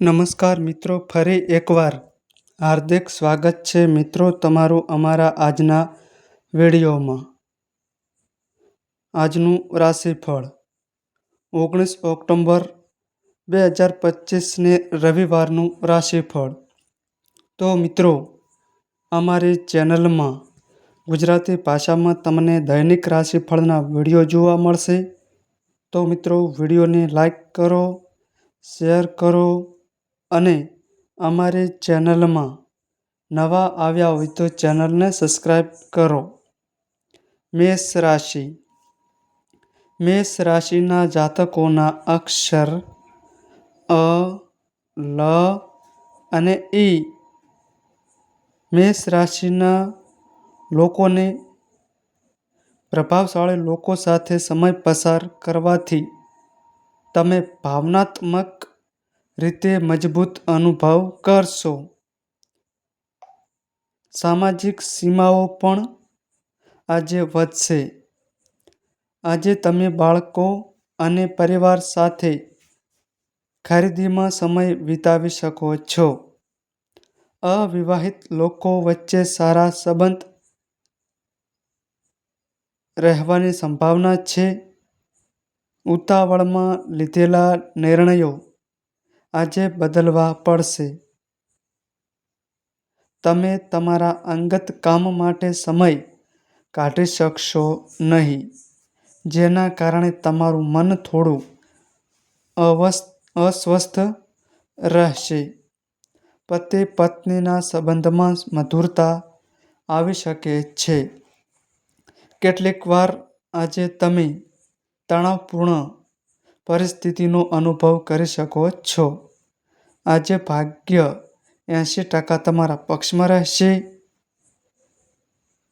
નમસ્કાર મિત્રો, ફરી એકવાર હાર્દિક સ્વાગત છે મિત્રો તમારું અમારા આજના વિડીયોમાં. આજનું રાશિફળ ઓગણીસ ઓક્ટોબર બે હજાર પચીસને રવિવારનું રાશિફળ. તો મિત્રો, અમારી ચેનલમાં ગુજરાતી ભાષામાં તમને દૈનિક રાશિફળના વીડિયો જોવા મળશે. તો મિત્રો, વિડીયોને લાઈક કરો, શેર કરો અને અમારી ચેનલમાં નવા આવ્યા હોય તો ચેનલને સબસ્ક્રાઈબ કરો. મેષ રાશિ. મેષ રાશિના જાતકોના અક્ષર અ, લ અને ઈ મેષ રાશિના લોકોને પ્રભાવશાળી લોકો સાથે સમય પસાર કરવાથી તમે ભાવનાત્મક રીતે મજબૂત અનુભવ કરશો. સામાજિક સીમાઓ પણ આજે વધશે. આજે તમે બાળકો અને પરિવાર સાથે ખરીદીમાં સમય વિતાવી શકો છો. અવિવાહિત લોકો વચ્ચે સારા સંબંધ રહેવાની સંભાવના છે. ઉતાવળમાં લીધેલા નિર્ણયો આજે બદલવા પડશે. તમે તમારા અંગત કામ માટે સમય કાઢી શકશો નહીં, જેના કારણે તમારું મન થોડું અસ્વસ્થ રહેશે. પતિ પત્નીના સંબંધમાં મધુરતા આવી શકે છે. કેટલીક વાર આજે તમે તણાવપૂર્ણ પરિસ્થિતિનો અનુભવ કરી શકો છો. આજે ભાગ્ય એંશી ટકા તમારા પક્ષમાં રહેશે.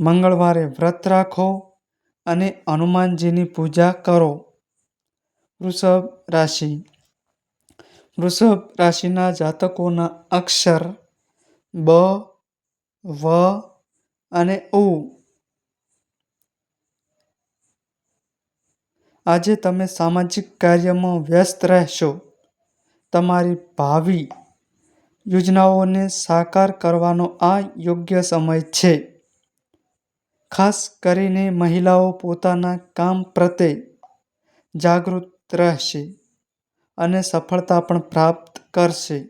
મંગળવારે વ્રત રાખો અને હનુમાનજીની પૂજા કરો. વૃષભ રાશિ. વૃષભ રાશિના જાતકોના અક્ષર બ, વ અને ઉ. આજે તમે સામાજિક કાર્યમાં વ્યસ્ત રહેશો. તમારી ભાવિ યોજનાઓને સાકાર કરવાનો આ યોગ્ય સમય છે. ખાસ કરીને મહિલાઓ પોતાના કામ પ્રત્યે જાગૃત રહેશે અને સફળતા પણ પ્રાપ્ત કરશે.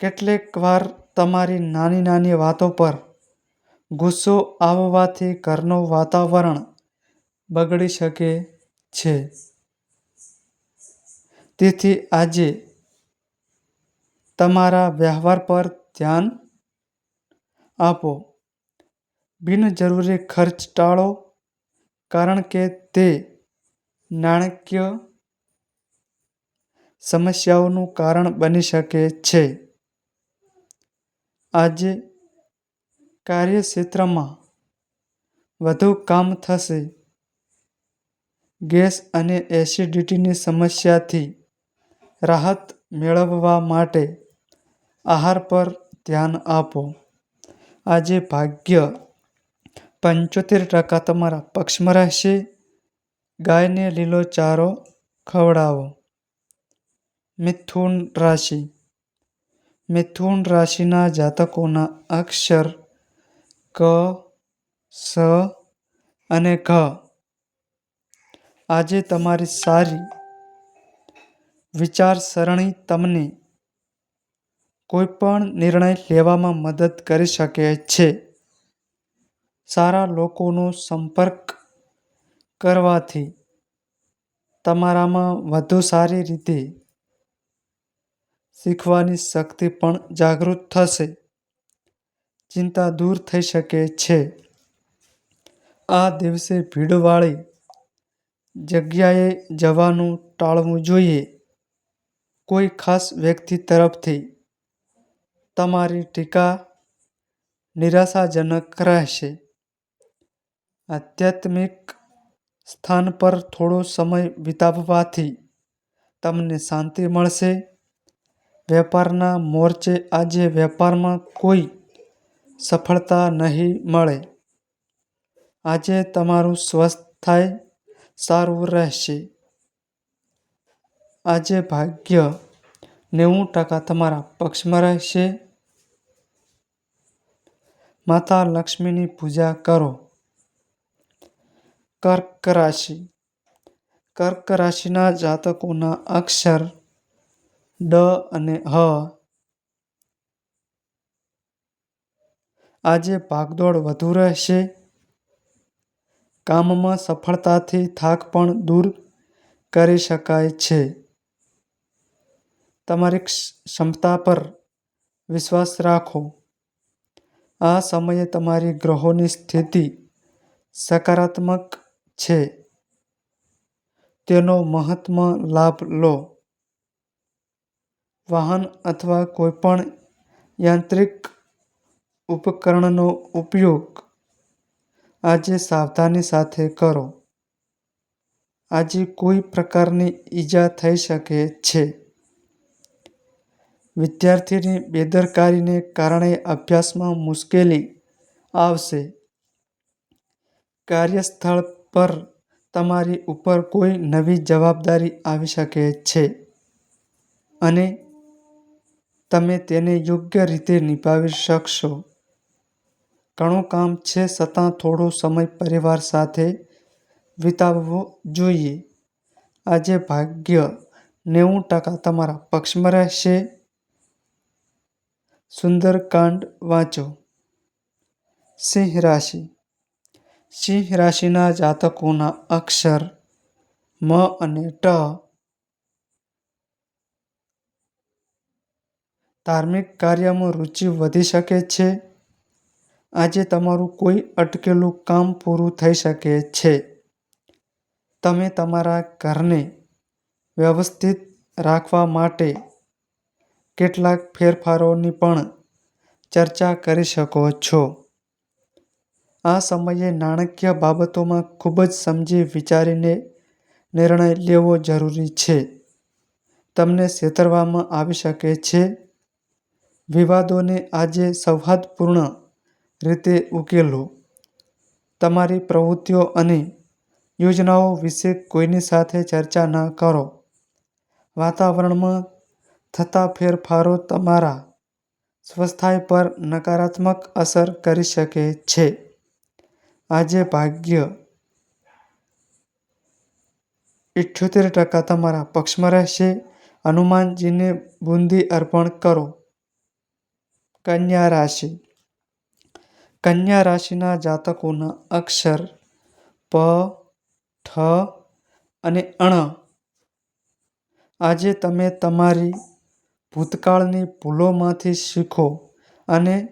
કેટલીક વાર તમારી નાની નાની વાતો પર ગુસ્સો આવવાથી ઘરનું વાતાવરણ બગડી શકે છે. તેથી આજે તમારા વ્યવહાર પર ધ્યાન આપો. બિનજરૂરી ખર્ચ ટાળો, કારણ કે તે નાણાકીય સમસ્યાઓનું કારણ બની શકે છે. આજે કાર્યક્ષેત્રમાં વધુ કામ થશે. ગેસ અને એસિડિટીની સમસ્યાથી રાહત મેળવવા માટે આહાર પર ધ્યાન આપો. આજે ભાગ્ય પંચોતેર ટકા તમારા પક્ષમાં રહેશે. ગાયને લીલો ચારો ખવડાવો. મિથુન રાશિ. મિથુન રાશિના જાતકોના અક્ષર ક, સ અને ઘ. આજે તમારી સારી વિચારસરણી તમને કોઈપણ નિર્ણય લેવામાં મદદ કરી શકે છે. સારા લોકોનો સંપર્ક કરવાથી તમારામાં વધુ સારી રીતે શીખવાની શક્તિ પણ જાગૃત થશે. ચિંતા દૂર થઈ શકે છે. આ દિવસે ભીડવાળી જગ્યાએ જવાનું ટાળવું જોઈએ. કોઈ ખાસ વ્યક્તિ તરફથી તમારી ટીકા નિરાશાજનક રહેશે. આધ્યાત્મિક સ્થાન પર થોડો સમય વિતાવવાથી તમને શાંતિ મળશે. વેપારના મોરચે આજે વેપારમાં કોઈ સફળતા નહીં મળે. આજે તમારું સ્વાસ્થ્ય સારું રહેશે આજે ભાગ્ય નેવું ટકા તમારા પક્ષમાં રહેશે. માતા લક્ષ્મીની પૂજા કરો. કર્ક રાશિ કર્ક રાશિના જાતકોના અક્ષર ડ અને હ. આજે ભાગદોડ વધુ રહેશે. કામમાં સફળતાથી થાક પણ દૂર કરી શકાય છે. તમારી ક્ષમતા પર વિશ્વાસ રાખો. આ સમયે તમારી ગ્રહોની સ્થિતિ સકારાત્મક છે. તેનો મહત્તમ લાભ લો. વાહન અથવા કોઈપણ યાંત્રિક ઉપકરણનો ઉપયોગ આજે સાવધાની સાથે કરો. આજે કોઈ પ્રકારની ઈજા થઈ શકે છે. વિદ્યાર્થીની બેદરકારીને કારણે અભ્યાસમાં મુશ્કેલી આવશે. કાર્યસ્થળ પર તમારી ઉપર કોઈ નવી જવાબદારી આવી શકે છે અને તમે તેને યોગ્ય રીતે નિભાવી શકશો. ઘણું કામ છે છતાં થોડો સમય પરિવાર સાથે વિતાવવો જોઈએ. આજે ભાગ્ય નેવું ટકા તમારા પક્ષમાં રહેશે. સુંદરકાંડ વાંચો. સિંહ રાશિ સિંહ રાશિના જાતકોના અક્ષર મ અને ટ. ધાર્મિક કાર્યમાં રુચિ વધી શકે છે. આજે તમારું કોઈ અટકેલું કામ પૂરું થઈ શકે છે. તમે તમારા ઘરને વ્યવસ્થિત રાખવા માટે કેટલાક ફેરફારોની પણ ચર્ચા કરી શકો છો. આ સમયે નાણાકીય બાબતોમાં ખૂબ જ સમજી વિચારીને નિર્ણય લેવો જરૂરી છે. તમને છેતરવામાં આવી શકે છે. વિવાદોને આજે સૌહાર્દપૂર્ણ રીતે ઉકેલો. તમારી પ્રવૃત્તિઓ અને યોજનાઓ વિશે કોઈની સાથે ચર્ચા ન કરો. વાતાવરણમાં થતા ફેરફારો તમારા સ્વાસ્થ્ય પર નકારાત્મક અસર કરી શકે છે. આજે ભાગ્ય ઈઠ્યોતેર ટકા તમારા પક્ષમાં રહેશે. હનુમાનજીને બુંદી અર્પણ કરો. કન્યા રાશિ કન્યા રાશિના જાતકોના અક્ષર પ, ઠ અને અણ આજે તમે તમારી ભૂતકાળની ભૂલોમાંથી શીખો અને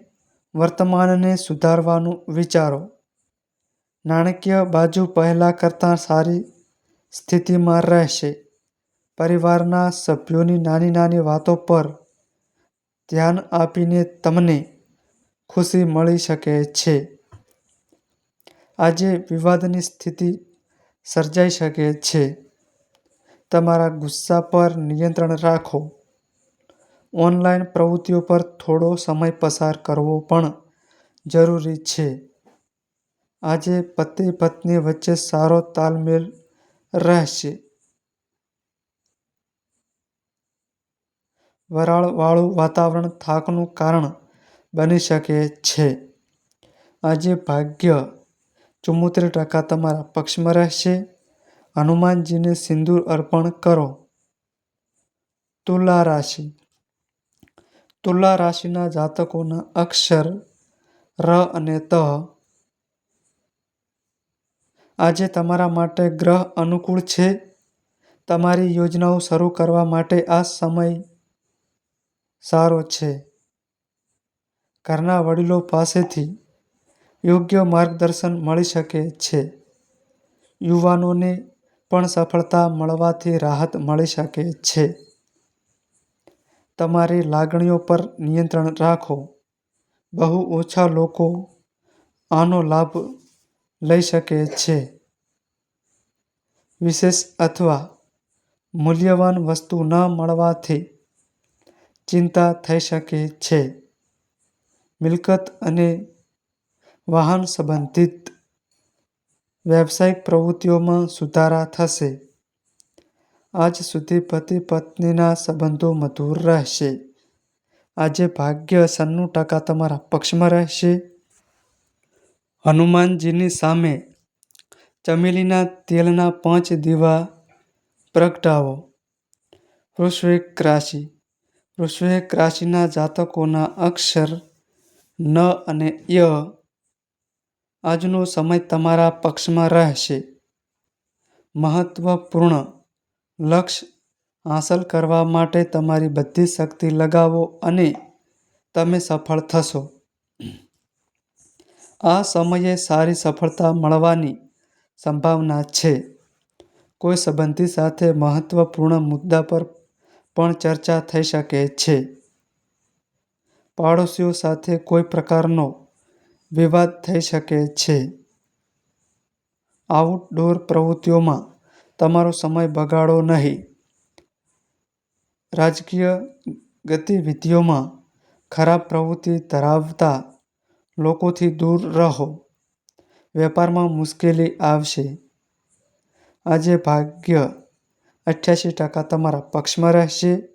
વર્તમાનને સુધારવાનું વિચારો. નાણાકીય બાજુ પહેલાં કરતાં સારી સ્થિતિમાં રહેશે. પરિવારના સભ્યોની નાની નાની વાતો પર ધ્યાન આપીને તમને ખુશી મળી શકે છે. આજે વિવાદની સ્થિતિ સર્જાઈ શકે છે. તમારા ગુસ્સા પર નિયંત્રણ રાખો. ઓનલાઈન પ્રવૃત્તિઓ પર થોડો સમય પસાર કરવો પણ જરૂરી છે. આજે પતિ પત્ની વચ્ચે સારો તાલમેલ રહેશે. વરાળવાળું વાતાવરણ થાકનું કારણ બની શકે છે. આજે ભાગ્ય ચુમ્મોતેર ટકા તમારા પક્ષમાં રહેશે. હનુમાનજીને સિંદૂર અર્પણ કરો. તુલા રાશિ તુલા રાશિના જાતકોના અક્ષર ર અને ત. આજે તમારા માટે ગ્રહ અનુકૂળ છે. તમારી યોજનાઓ શરૂ કરવા માટે આ સમય સારો છે. ઘરના વડીલો પાસેથી યોગ્ય માર્ગદર્શન મળી શકે છે. યુવાનોને પણ સફળતા મળવાથી રાહત મળી શકે છે. તમારી લાગણીઓ પર નિયંત્રણ રાખો. બહુ ઓછા લોકો આનો લાભ લઈ શકે છે. વિશેષ અથવા મૂલ્યવાન વસ્તુ ન મળવાથી ચિંતા થઈ શકે છે. મિલકત અને વાહન સંબંધિત વ્યવસાયિક પ્રવૃત્તિઓમાં સુધારા થશે. આજ સુધી પતિ પત્નીના સંબંધો મધુર રહેશે. આજે ભાગ્ય સન્નું ટકા તમારા પક્ષમાં રહેશે. હનુમાનજીની સામે ચમેલીના તેલના પાંચ દીવા પ્રગટાવો. વૃશ્ચિક રાશિ વૃશ્ચિક રાશિના જાતકોના અક્ષર ન અને ય. આજનો સમય તમારા પક્ષમાં રહેશે. મહત્વપૂર્ણ લક્ષ્ય હાંસલ કરવા માટે તમારી બધી શક્તિ લગાવો અને તમે સફળ થશો. આ સમયે સારી સફળતા મળવાની સંભાવના છે. કોઈ સંબંધી સાથે મહત્વપૂર્ણ મુદ્દા પર પણ ચર્ચા થઈ શકે છે. પાડોશીઓ સાથે કોઈ પ્રકારનો વિવાદ થઈ શકે છે. આઉટડોર પ્રવૃત્તિઓમાં તમારો સમય બગાડો નહીં. રાજકીય ગતિવિધિઓમાં ખરાબ પ્રવૃત્તિ ધરાવતા લોકોથી દૂર રહો. વેપારમાં મુશ્કેલી આવશે. આજે ભાગ્ય અઠ્યાસી ટકા તમારા પક્ષમાં રહેશે.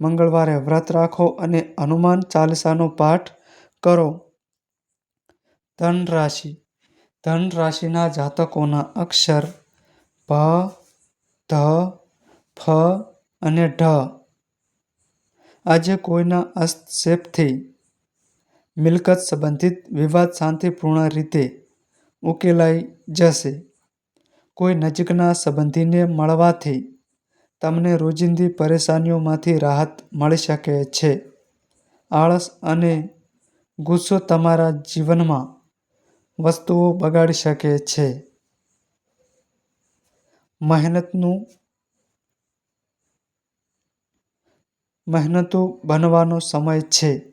મંગળવારે વ્રત રાખો અને હનુમાન ચાલીસાનો પાઠ કરો. ધન રાશિ ધન રાશિના જાતકોના અક્ષર ભ, ધ, ફ અને ઢ. આજે કોઈના હસ્તક્ષેપથી મિલકત સંબંધિત વિવાદ શાંતિપૂર્ણ રીતે ઉકેલાઈ જશે. કોઈ નજીકના સંબંધીને મળવાથી તમને રોજિંદી પરેશાનીઓમાંથી રાહત મળી શકે છે. આળસ અને ગુસ્સો તમારા જીવનમાં વસ્તુઓ બગાડી શકે છે. મહેનતનું મહેનતુ બનવાનો સમય છે.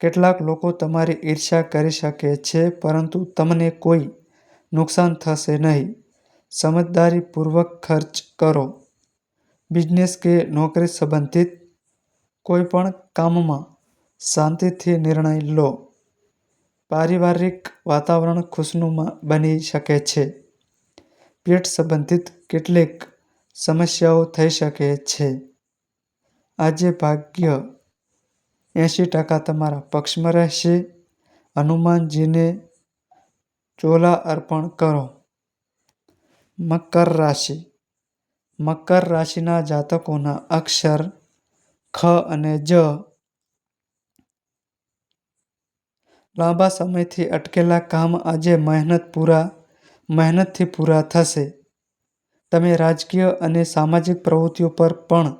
કેટલાક લોકો તમારી ઈર્ષ્યા કરી શકે છે, પરંતુ તમને કોઈ નુકસાન થશે નહીં. સમજદારીપૂર્વક ખર્ચ કરો. બિઝનેસ કે નોકરી સંબંધિત કોઈપણ કામમાં શાંતિથી નિર્ણય લો. પારિવારિક વાતાવરણ ખુશનુમા બની શકે છે. પેટ સંબંધિત કેટલીક સમસ્યાઓ થઈ શકે છે. આજે ભાગ્ય એંશી ટકા તમારા પક્ષમાં રહેશે. હનુમાનજીને ચોલા અર્પણ કરો. મકર રાશિ મકર રાશિના જાતકોના અક્ષર ખ અને જ. લાંબા સમયથી અટકેલા કામ આજે મહેનત પૂરા, મહેનતથી પૂરા થશે. તમે રાજકીય અને સામાજિક પ્રવૃત્તિઓ પર પણ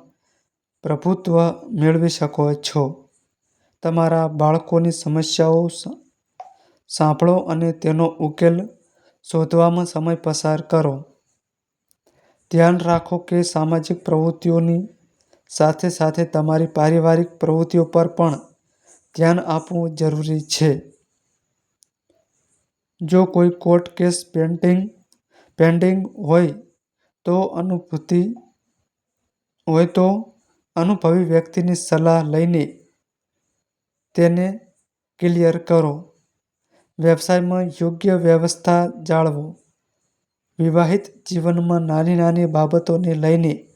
પ્રભુત્વ મેળવી શકો છો. તમારા બાળકોની સમસ્યાઓ સાંભળો અને તેનો ઉકેલ શોધવામાં સમય પસાર કરો. ધ્યાન રાખો કે સામાજિક પ્રવૃત્તિઓની સાથે સાથે તમારી પારિવારિક પ્રવૃત્તિઓ પર પણ ધ્યાન આપવું જરૂરી છે. જો કોઈ કોર્ટ કેસ પેન્ટિંગ પેન્ડિંગ હોય તો અનુભવી વ્યક્તિની સલાહ લઈને તેને ક્લિયર કરો. વ્યવસાયમાં યોગ્ય વ્યવસ્થા જાળવો. વિવાહિત જીવનમાં નાની નાની બાબતોને લઈને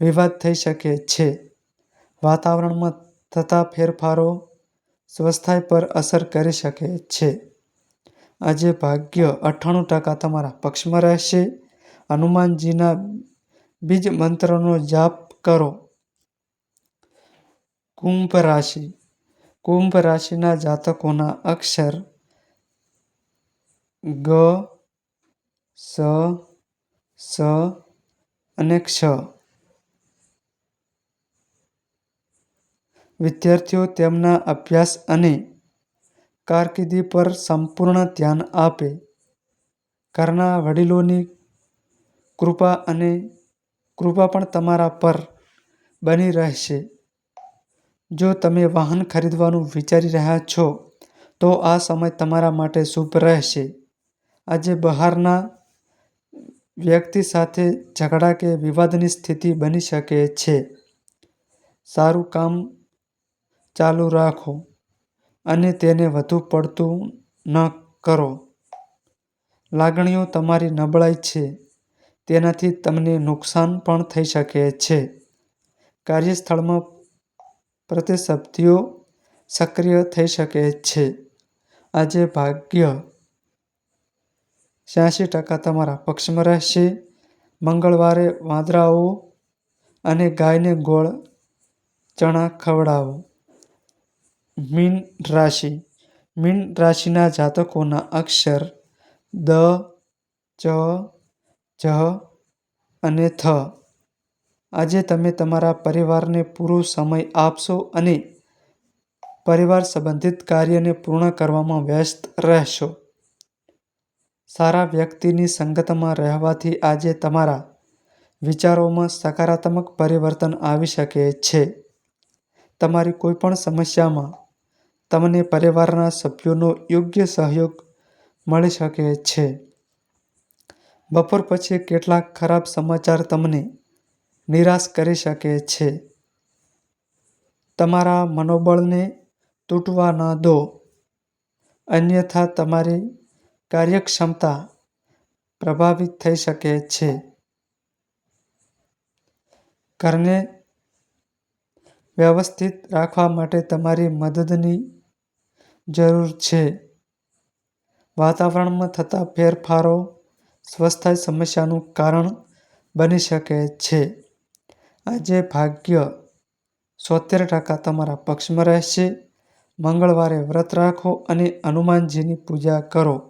વિવાદ થઈ શકે છે. વાતાવરણમાં થતા ફેરફારો સ્વસ્થાય પર અસર કરી શકે છે. આજે ભાગ્ય અઠ્ઠાણું ટકા તમારા પક્ષમાં રહેશે. હનુમાનજીના બીજ મંત્રનો જાપ કરો. કુંભ રાશિ કુંભ રાશિના જાતકોના અક્ષર ગ, સ, સ અને ક્ષ. વિદ્યાર્થીઓ તેમના અભ્યાસ અને કારકિર્દી પર સંપૂર્ણ ધ્યાન આપે. ઘરના વડીલોની કૃપા અને કૃપા પણ તમારા પર બની રહેશે. જો તમે વાહન ખરીદવાનું વિચારી રહ્યા છો તો આ સમય તમારા માટે શુભ રહેશે. આજે બહારના વ્યક્તિ સાથે ઝઘડા કે વિવાદની સ્થિતિ બની શકે છે. સારું કામ ચાલુ રાખો અને તેને વધુ પડતું ન કરો. લાગણીઓ તમારી નબળાઈ છે તેનાથી તમને નુકસાન પણ થઈ શકે છે. કાર્યસ્થળમાં પ્રતિસ્પર્ધીઓ સક્રિય થઈ શકે છે. આજે ભાગ્ય છ્યાસી ટકા તમારા પક્ષમાં રહેશે. મંગળવારે વાંદરાઓ અને ગાયને ગોળ ચણા ખવડાવો. મીન રાશિ: મીન રાશિના જાતકોના અક્ષર દ, ચ, જ અને થ. આજે તમે તમારા પરિવારને પૂરો સમય આપશો અને પરિવાર સંબંધિત કાર્યને પૂર્ણ કરવામાં વ્યસ્ત રહેશો. સારા વ્યક્તિની સંગતમાં રહેવાથી આજે તમારા વિચારોમાં સકારાત્મક પરિવર્તન આવી શકે છે. તમારી કોઈપણ સમસ્યામાં તમને પરિવારના સભ્યોનો યોગ્ય સહયોગ મળી શકે છે. બપોર પછી કેટલાક ખરાબ સમાચાર તમને નિરાશ કરી શકે છે. તમારા મનોબળને તૂટવા ન દો, અન્યથા તમારી કાર્યક્ષમતા પ્રભાવિત થઈ શકે છે. ઘરને વ્યવસ્થિત રાખવા માટે તમારી મદદની જરૂર છે. વાતાવરણમાં થતા ફેરફારો સ્વાસ્થ્ય સમસ્યાનું કારણ બની શકે છે. આજે ભાગ્ય સોતેર ટકા તમારા પક્ષમાં રહેશે. મંગળવારે વ્રત રાખો અને હનુમાનજીની પૂજા કરો.